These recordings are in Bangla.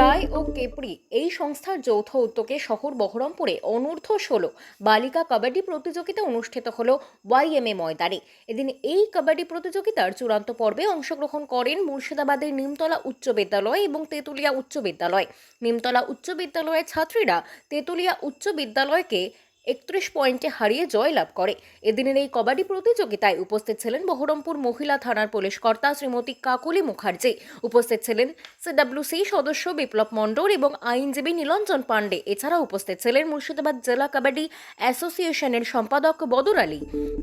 রায় ও কেপড়ি এই সংস্থার যৌথ উদ্যোগে শহর বহরমপুরে অনূর্ধ্ব ষোলো বালিকা কাবাডি প্রতিযোগিতা অনুষ্ঠিত হল ওয়াইএমএ ময়দানে। এদিন এই কাবাডি প্রতিযোগিতার চূড়ান্ত পর্বে অংশগ্রহণ করেন মুর্শিদাবাদের নিমতলা উচ্চ বিদ্যালয় এবং তেঁতুলিয়া উচ্চ বিদ্যালয়। নিমতলা উচ্চ বিদ্যালয়ের ছাত্রীরা তেঁতুলিয়া উচ্চ বিদ্যালয়কে একত্রিশ পয়েন্টে হারিয়ে জয়লাভ করে। এদিনের এই কবাডি প্রতিযোগিতায় উপস্থিত ছিলেন বহরমপুর মহিলা থানার পুলিশ কর্তা শ্রীমতী কাকুলি মুখার্জি। উপস্থিত ছিলেন সিডাব্লিউসি সদস্য বিপ্লব মণ্ডল এবং আইনজীবী নীলঞ্জন পাণ্ডে। এছাড়া উপস্থিত ছিলেন মুর্শিদাবাদ জেলা কাবাডি অ্যাসোসিয়েশনের সম্পাদক বদর আলী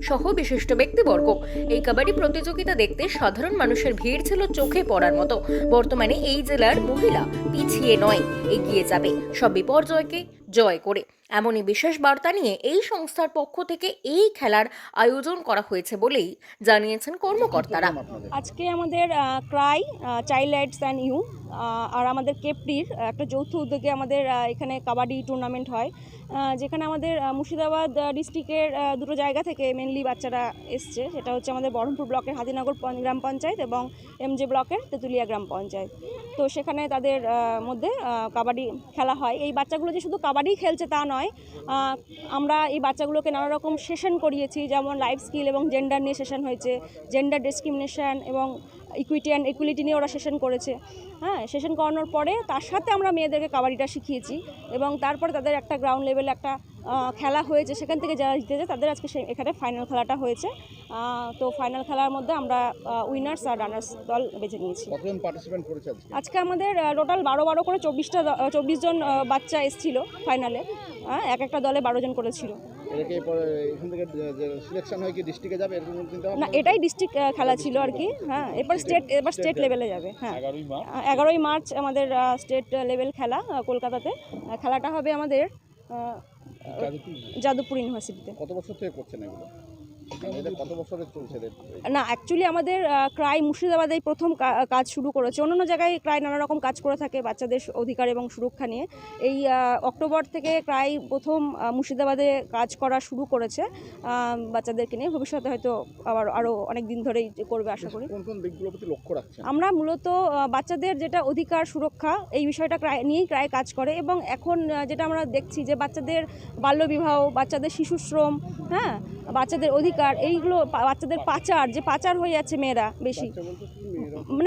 সহ বিশিষ্ট ব্যক্তিবর্গ। এই কাবাডি প্রতিযোগিতা দেখতে সাধারণ মানুষের ভিড় ছিল চোখে পড়ার মতো। বর্তমানে এই জেলার মহিলা পিছিয়ে নয়, এগিয়ে যাবে। সব বিপর্যয়কে জয় করে। এমনই বিশেষ বার্তা নিয়ে এই সংস্থার পক্ষ থেকে এই খেলার আয়োজন করা হয়েছে বলেই জানিয়েছেন কর্মকর্তারা। আজকে আমাদের ক্রাই চাইল্ড অ্যান্ড ইউ আর আমাদের কেপটির একটা যৌথ উদ্যোগে আমাদের এখানে কাবাডি টুর্নামেন্ট হয় যেখানে আমাদের মুর্শিদাবাদ ডিস্ট্রিক্টের দুটো জায়গা থেকে মেনলি বাচ্চারা এসছে। সেটা হচ্ছে আমাদের বহরমপুর ব্লকের হাদিনগর গ্রাম পঞ্চায়েত এবং এমজে ব্লকের তেঁতুলিয়া গ্রাম পঞ্চায়েত। তো সেখানে তাদের মধ্যে কাবাডি খেলা হয়। এই বাচ্চাগুলো যে শুধু কাবাডি খেলছে তা নয় আহ, আমরা এই বাচ্চাগুলোকে নানা রকম সেশন করিয়েছি যেমন লাইফ স্কিল এবং জেন্ডার নিয়ে সেশন হয়েছে জেন্ডার ডিসক্রিমিনেশান এবং ইকুইটি অ্যান্ড ইকুইলিটি নিয়ে ওরা সেশন করেছে। হ্যাঁ সেশন করানোর পরে তার সাথে আমরা মেয়েদেরকে কাবাডিটা শিখিয়েছি এবং তারপরে তাদের একটা গ্রাউন্ড লেভেলে একটা খেলা হয়েছে সেখান থেকে যারা জিতেছে তাদের আজকে সে- এখানে ফাইনাল খেলাটা হয়েছে। তো ফাইনাল খেলার মধ্যে আমরা উইনার্স আর রানার্স দল বেছে নিয়েছি। আজকে? আমাদের টোটাল বারো বারো করে চব্বিশটা চব্বিশ জন বাচ্চা এসেছিল ফাইনালে এক একটা দলে বারো জন করেছিল। এটাকে পরে এখান থেকে যে সিলেকশন হয় কি ডিস্ট্রিক্টে যাবে এরকম কোনো চিন্তা না এটাই ডিস্ট্রিক্ট খেলা ছিল আর কি। হ্যাঁ এরপর স্টেট এবার স্টেট লেভেলে যাবে হ্যাঁ। এগারোই মার্চ আমাদের স্টেট লেভেল খেলা কলকাতাতে। খেলাটা হবে আমাদের যাদবপুর ইউনিভার্সিটিতে। কত বছর থেকে করছেন এগুলো? না অ্যাকচুয়ালি আমাদের ক্রাই মুর্শিদাবাদে প্রথম কাজ শুরু করেছে। অন্যান্য জায়গায় ক্রাই নানা রকম কাজ করে থাকে বাচ্চাদের অধিকার এবং সুরক্ষা নিয়ে। এই অক্টোবর থেকে ক্রাই প্রথম মুর্শিদাবাদে কাজ করা শুরু করেছে। বাচ্চাদেরকে নিয়ে। ভবিষ্যতে হয়তো আবার আরও অনেক দিন ধরেই করবে আশা করি। আমরা মূলত বাচ্চাদের যেটা অধিকার সুরক্ষা এই বিষয়টা প্রায় নিয়েই প্রায় কাজ করে এবং এখন যেটা আমরা দেখছি যে বাচ্চাদের বাল্যবিবাহ বাচ্চাদের শিশুশ্রম হ্যাঁ বাচ্চাদের অধিকার এইগুলো বাচ্চাদের পাচার যে পাচার হয়ে যাচ্ছে মেয়েরা বেশি।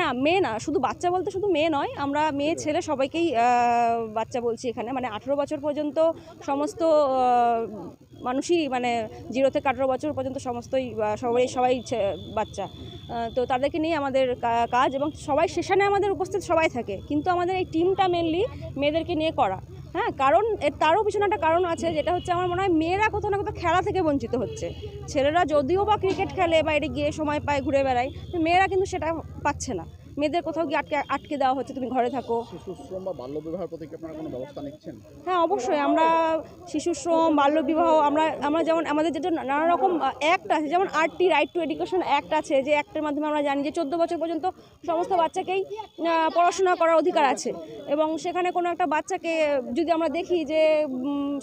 না মেয়ে না শুধু বাচ্চা বলতে শুধু মেয়ে নয় আমরা মেয়ে ছেলে সবাইকেই বাচ্চা বলছি এখানে। মানে আঠেরো বছর পর্যন্ত সমস্ত মানুষই মানে জিরো থেকে আঠেরো বছর পর্যন্ত সমস্তই সবাই সবাই বাচ্চা। তো তাদেরকে নিয়ে আমাদের কাজ এবং সবাই সেশনে আমাদের উপস্থিত সবাই থাকে। কিন্তু আমাদের এই টিমটা মেনলি মেয়েদেরকে নিয়ে করা। হ্যাঁ কারণ এর তারও পিছনে একটা কারণ আছে, যেটা হচ্ছে আমার মনে হয় মেয়েরা কোথাও না কোথাও খেলা থেকে বঞ্চিত হচ্ছে। ছেলেরা যদিও বা ক্রিকেট খেলে বাইরে গিয়ে সময় পায় ঘুরে বেড়ায় মেয়েরা কিন্তু সেটা পাচ্ছে না। মেয়েদের কোথাও গিয়ে আটকে আটকে দেওয়া হচ্ছে তুমি ঘরে থাকো। শিশু শ্রম বা বাল্য বিবাহের প্রতি আপনারা কোনো ব্যবস্থা নিচ্ছেন? হ্যাঁ অবশ্যই আমরা শিশু শ্রম বাল্যবিবাহ আমরা আমরা যেমন আমাদের যেটা নানা রকম অ্যাক্ট আছে যেমন RT right to education act আছে যে অ্যাক্টের মাধ্যমে আমরা জানি যে চোদ্দ বছর পর্যন্ত সমস্ত বাচ্চাকেই পড়াশোনা করার অধিকার আছে। এবং সেখানে কোনো একটা বাচ্চাকে যদি আমরা দেখি যে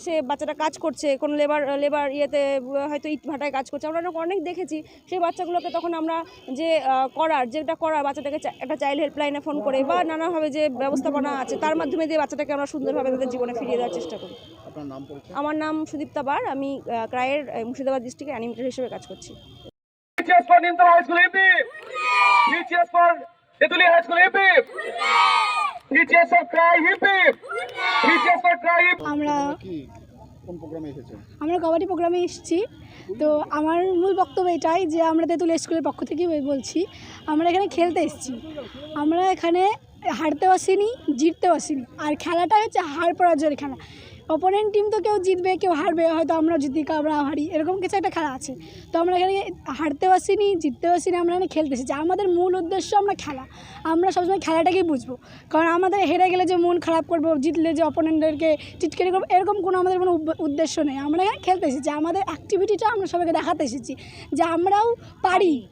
সে বাচ্চাটা কাজ করছে কোনো লেবার লেবার ইয়েতে হয়তো ইট ভাটায় কাজ করছে আমরা অনেক দেখেছি সেই বাচ্চাগুলোকে তখন আমরা যে করার যেটা করার বাচ্চাটাকে একটা চাইল্ড হেল্পলাইনে ফোন করে বা নানাভাবে যে ব্যবস্থাপনা আছে তার মাধ্যমে দিয়ে বাচ্চাটাকে আমরা সুন্দরভাবে তাদের জীবনে ফিরিয়ে দেওয়ার চেষ্টা করি। আপনার নাম পরিচয়? আমার নাম সুদীপ্তা বার আমি ক্রায়ের মুর্শিদাবাদ ডিস্ট্রিক্টে অ্যানিমেটর হিসেবে কাজ করছি. আমরা আমরা কবাডি প্রোগ্রামে এসেছি। তো আমার মূল বক্তব্য এটাই যে আমরা তেঁতুল স্কুলের পক্ষ থেকেই বলছি, আমরা এখানে খেলতে এসেছি। আমরা এখানে হারতেও আসিনি, জিততেও আসিনি। আর খেলাটা হচ্ছে হার পরাজয়ের খেলা। অপোনেন্ট টিম তো কেউ জিতবে, কেউ হারবে, হয়তো আমরা জিতি আমরা হারি, এরকম কিছু একটা খেলা আছে। তো আমরা এখানে হারতেও আসিনি, জিততেও আসিনি, আমরা এখানে খেলতে এসেছি। আমাদের মূল উদ্দেশ্য আমরা খেলা। আমরা সবসময় খেলাটাকেই বুঝব। কারণ আমাদের হেরে গেলে যে মন খারাপ করব, জিতলে যে অপোনেন্টদেরকে টিটকারি করব, এরকম কোনো আমাদের কোনো উদ্দেশ্য নেই। আমরা এখানে খেলতে এসেছি। আমাদের অ্যাক্টিভিটিটা আমরা সবাইকে দেখাতে এসেছি যে আমরাও পারি।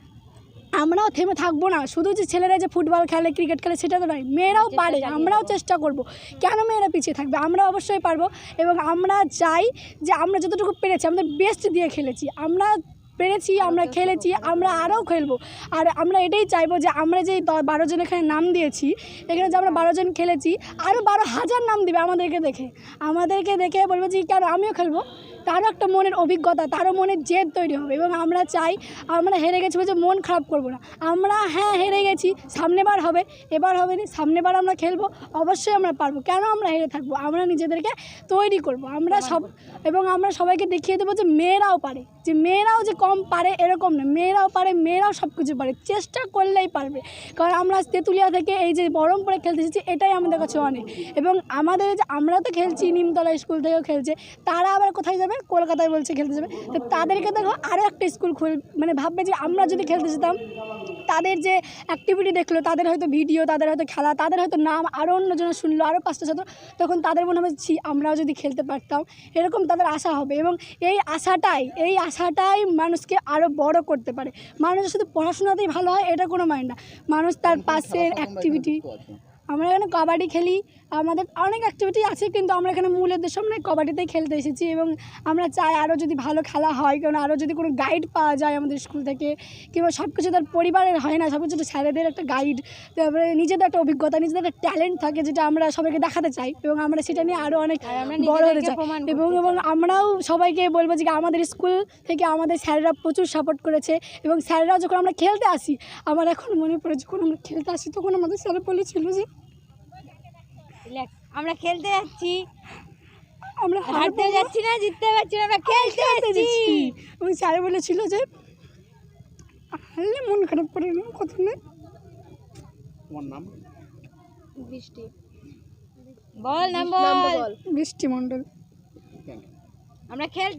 আমরাও থেমে থাকব না। শুধু যে ছেলেরা যে ফুটবল খেলে ক্রিকেট খেলে সেটা তো নয় মেয়েরাও পারে আমরাও চেষ্টা করব। কেন মেয়েরা পিছিয়ে থাকবে? আমরা অবশ্যই পারব এবং আমরা চাই যে আমরা যতটুকু পেরেছি আমাদের বেস্ট দিয়ে খেলেছি। আমরা পেরেছি আমরা খেলেছি আমরা আরও খেলব। আর আমরা এটাই চাইব যে আমরা যে দ- বারো জন এখানে নাম দিয়েছি এখানে যে আমরা বারো জন খেলেছি আরও বারো হাজার নাম দিবে আমাদেরকে দেখে। আমাদেরকে দেখে বলব যে কেন আমিও খেলব? তারও একটা মনের অভিজ্ঞতা তারও মনের জেদ তৈরি হবে এবং আমরা চাই আমরা হেরে গেছি বলছে মন খারাপ করব না। আমরা হ্যাঁ হেরে গেছি সামনেবার হবে এবার হবে না সামনেবার আমরা খেলব অবশ্যই আমরা পারব। কেন আমরা হেরে থাকব? আমরা নিজেদেরকে তৈরি করব। আমরা সব এবং আমরা সবাইকে দেখিয়ে দেবো যে মেয়েরাও পারে যে মেয়েরাও যে কম পারে এরকম না। মেয়েরাও পারে মেয়েরাও সব কিছু পারে চেষ্টা করলেই পারবে। কারণ আমরা তেঁতুলিয়া থেকে এই যে বহরমপুরে খেলতে এসেছি এটাই আমাদের কাছে অনেক। এবং আমাদের যে আমরা তো খেলছি নিমতলা স্কুল থেকেও খেলছে তারা আবার কোথায় যাবে কলকাতায় বলছে খেলতে যাবে। তো তাদেরকে দেখো আরও একটা স্কুল খুল মানে ভাববে যে আমরা যদি খেলতে যেতাম তাদের যে অ্যাক্টিভিটি দেখল তাদের হয়তো ভিডিও তাদের হয়তো খেলা তাদের হয়তো নাম আরও অন্যজন শুনলো আরও পাঁচটা ছাত্র তখন তাদের মনে হবে ছি আমরাও যদি খেলতে পারতাম। এরকম তাদের আশা হবে এবং এই আশাটাই এই আশাটাই মানুষকে আরও বড় করতে পারে। মানুষ শুধু পড়াশোনাতেই ভালো হয় এটা কোনো মাইন্ড না। মানুষ তার পাশের অ্যাক্টিভিটি আমরা এখানে কবাডি খেলি আমাদের অনেক অ্যাক্টিভিটি আছে কিন্তু আমরা এখানে মূল উদ্দেশ্য আমরা কবাডিতেই খেলতে এসেছি এবং আমরা চাই আরও যদি ভালো খেলা হয় কারণ আরও যদি কোনো গাইড পাওয়া যায় আমাদের স্কুল থেকে কিংবা সব কিছু তার পরিবারের হয় না সব কিছু তো স্যারেদের একটা গাইড তারপরে নিজেদের একটা অভিজ্ঞতা নিজেদের একটা ট্যালেন্ট থাকে যেটা আমরা সবাইকে দেখাতে চাই এবং আমরা সেটা নিয়ে আরও অনেক বড় হতে চাই এবং এবং আমরাও সবাইকে বলব যে আমাদের স্কুল থেকে আমাদের স্যাররা প্রচুর সাপোর্ট করেছে এবং স্যাররাও যখন আমরা খেলতে আসি আমার এখন মনে পড়ে যখন আমরা খেলতে আসি তখন আমাদের স্যার বলেছিল যে. আমরা খেলতে যাচ্ছি। আমরা হারতে যাচ্ছি না জিততে পারছি না আমরা খেলতে যাচ্ছি। এবং স্যার বলেছিল যে হারলে মন খারাপ করে না কথা নেই। তোমার নাম? বৃষ্টি। বল নাম বল। বৃষ্টি মণ্ডল আমরা খেল